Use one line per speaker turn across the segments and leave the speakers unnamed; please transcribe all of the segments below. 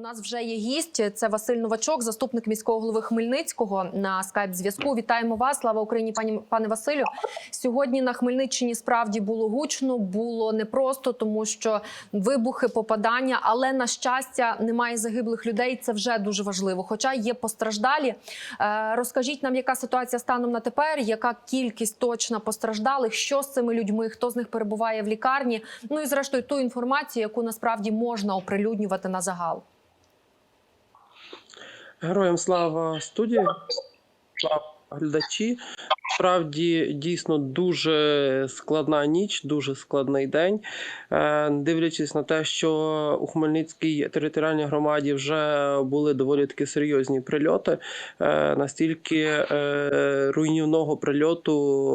У нас вже є гість. Це Василь Новачок, заступник міського голови Хмельницького на скайп зв'язку. Вітаємо вас. Слава Україні, пані пане Василю. Сьогодні на Хмельниччині справді було гучно, було непросто, тому що вибухи, попадання, але на щастя немає загиблих людей. Це вже дуже важливо. Хоча є постраждалі. Е, Розкажіть нам, яка ситуація станом на тепер, яка кількість точна постраждалих, що з цими людьми, хто з них перебуває в лікарні. Ну і зрештою ту інформацію, яку насправді можна оприлюднювати на загал.
Героям слава студії, слава глядачі. Справді дійсно дуже складна ніч, дуже складний день. Е, Дивлячись на те, що у Хмельницькій територіальній громаді вже були доволі таки серйозні прильоти. е, Настільки е, руйнівного прильоту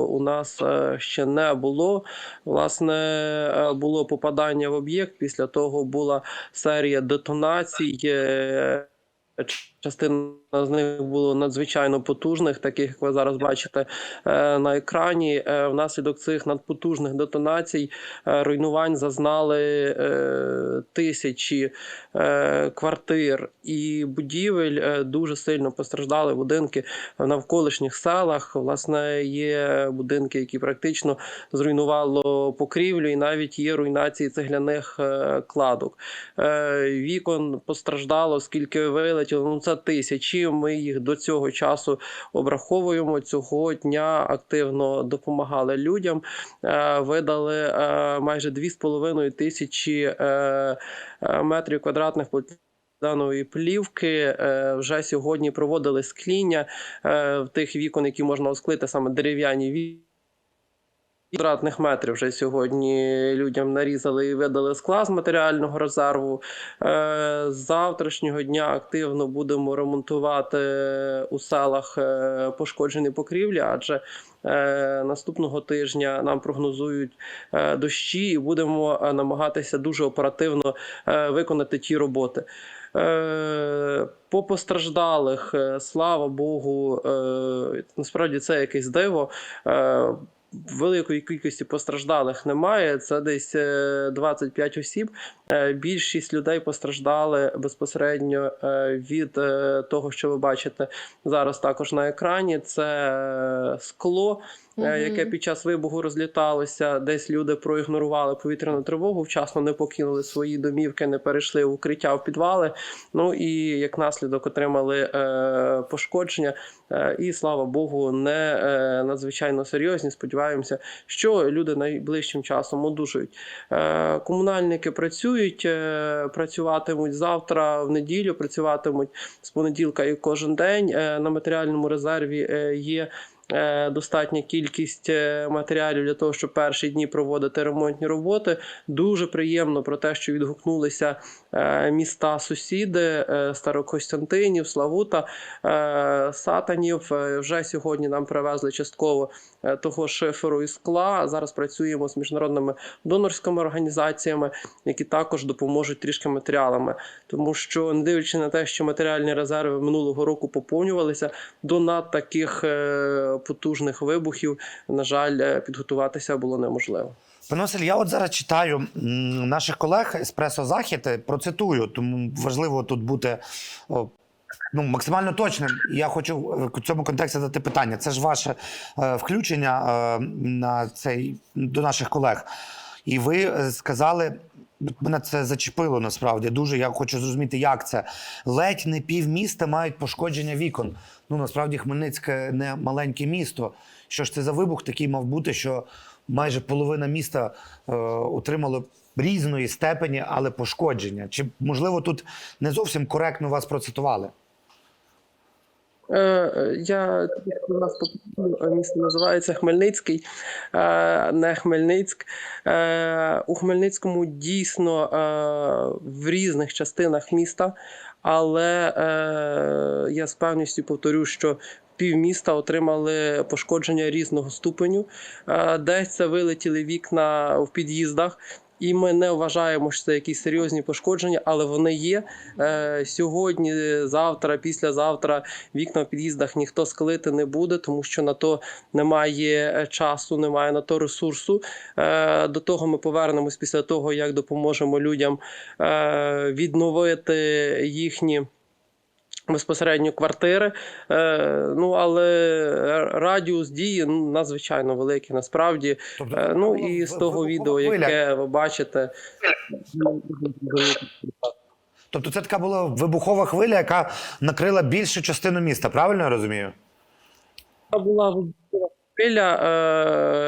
у нас ще не було. Власне, було попадання в об'єкт. Після того була серія детонацій. Частина з них було надзвичайно потужних, таких як ви зараз бачите е, на екрані. Е, Внаслідок цих надпотужних детонацій е, руйнувань зазнали тисячі квартир і будівель. Дуже сильно постраждали будинки в навколишніх селах. Власне, є будинки, які практично зруйнувало покрівлю, і навіть є руйнації цегляних кладок. Вікон постраждало, скільки вилетіло. Ну це тисячі. Ми їх до цього часу обраховуємо. Цього дня активно допомагали людям. Е, Видали е, майже 2,5 тисячі е, метрів квадратних поліетиленової плівки. Е, Вже сьогодні проводили скління в тих вікон, які можна осклити, саме дерев'яні вікна. Квадратних метрів вже сьогодні людям нарізали і видали скла з матеріального резерву. Е, З завтрашнього дня активно будемо ремонтувати у селах е, пошкоджені покрівлі, адже е, наступного тижня нам прогнозують дощі, і будемо намагатися дуже оперативно виконати ті роботи. По постраждалих, слава Богу, насправді це якесь диво. Е, Великої кількості постраждалих немає. Це десь е, 25 осіб. Е, Більшість людей постраждали безпосередньо е, від е, того, що ви бачите зараз також на екрані. Це е, скло,
Мгм.
яке під час вибуху розліталося. Десь люди проігнорували повітряну тривогу, вчасно не покинули свої домівки, не перейшли в укриття в підвали. Ну і як наслідок отримали е, пошкодження. Е, І слава Богу, не е, надзвичайно серйозні. Сподіваємося, що люди найближчим часом одужують. Е, Комунальники працюють, е, працюватимуть завтра, в неділю, працюватимуть з понеділка і кожен день. Е, На матеріальному резерві е, є. Е, Достатня кількість е, матеріалів для того, щоб перші дні проводити ремонтні роботи. Дуже приємно про те, що відгукнулися е, міста сусіди Старокостянтинів, Славута, Сатанів. Вже сьогодні нам привезли частково того шиферу і скла. Зараз працюємо з міжнародними донорськими організаціями, які також допоможуть трішки матеріалами. Тому що, не дивлячись на те, що матеріальні резерви минулого року поповнювалися, до над таких потужних вибухів, на жаль, е, підготуватися було неможливо.
Пане Василь, я от зараз читаю наших колег Еспресо Захід, е, процитую, тому важливо тут бути ну, максимально точним. Я хочу в цьому контексті задати питання. Це ж ваше е, включення на цей до наших колег. І ви сказали. Мене це зачепило насправді дуже. Я хочу зрозуміти, як це. Ледь не півміста мають пошкодження вікон. Ну насправді Хмельницьке не маленьке місто. Що ж це за вибух такий мав бути, що майже половина міста е, отримало різної степені, але пошкодження. Чи можливо тут не зовсім коректно вас процитували?
Е, Я у нас місто називається Хмельницький, е, не Хмельницьк. Е, У Хмельницькому дійсно в різних частинах міста, але я з певністю повторю, що півміста отримали пошкодження різного ступеню. Десь це вилетіли вікна в під'їздах, і ми не вважаємо, що це якісь серйозні пошкодження, але вони є. Е, Сьогодні, завтра, післязавтра вікна в під'їздах ніхто склити не буде, тому що на то немає е, часу, немає на то ресурсу. Е, До того ми повернемось після того, як допоможемо людям відновити їхні. Безпосередньо квартири, е, ну але радіус дії ну, надзвичайно великий насправді.
Тобто,
Е, ну і з того відео, яке ви бачите,
Тобто це така була вибухова хвиля, яка накрила більшу частину міста, правильно я розумію?
Це була вибухова хвиля,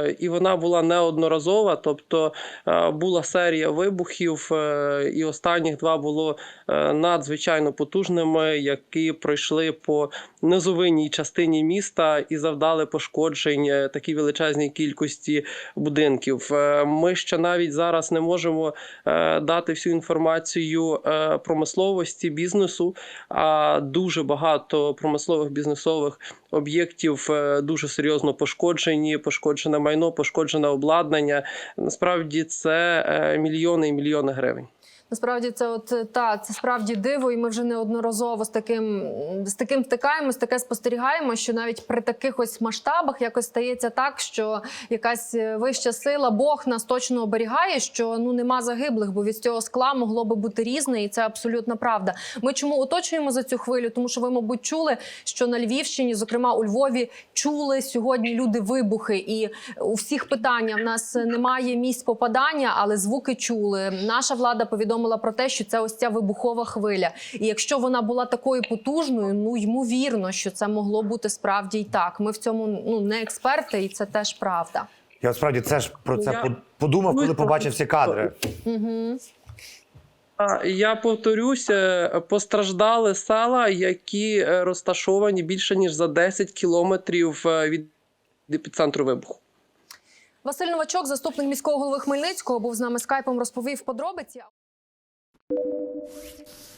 е, і вона була неодноразова. Тобто е, була серія вибухів, е, і останніх два було надзвичайно потужними, які пройшли по низовинній частині міста і завдали пошкоджень такій величезній кількості будинків. Ми ще навіть зараз не можемо дати всю інформацію промисловості бізнесу. А дуже багато промислових бізнесових об'єктів дуже серйозно пошкоджені, пошкоджене майно, пошкоджене обладнання. Насправді це е, мільйони і мільйони гривень.
Насправді це от е, та це справді диво, і ми вже неодноразово з таким з таким стикаємось, таке спостерігаємо, що навіть при таких ось масштабах якось стається так, що якась е, вища сила, Бог нас точно оберігає, що ну нема загиблих, бо від цього скла могло би бути різне, і це абсолютно правда. Ми чому оточуємо за цю хвилю? Тому що ви, мабуть, чули, що на Львівщині, зокрема у Львові, чули сьогодні люди вибухи, і у всіх питання в нас немає місць попадання, але звуки чули. Наша влада повідомила про те, що це ось ця вибухова хвиля. І якщо вона була такою потужною, ну ймовірно, що це могло бути справді й так. Ми в цьому ну не експерти, і це теж правда.
Я справді це ж про це
Я-
подумав, коли
Ну,
побачив ці кадри.
Угу.
Я повторюся, постраждали села, які е, розташовані більше ніж за 10 кілометрів е, від епіцентру вибуху.
Василь Новачок, заступник міського голови Хмельницького, був з нами скайпом, розповів подробиці. you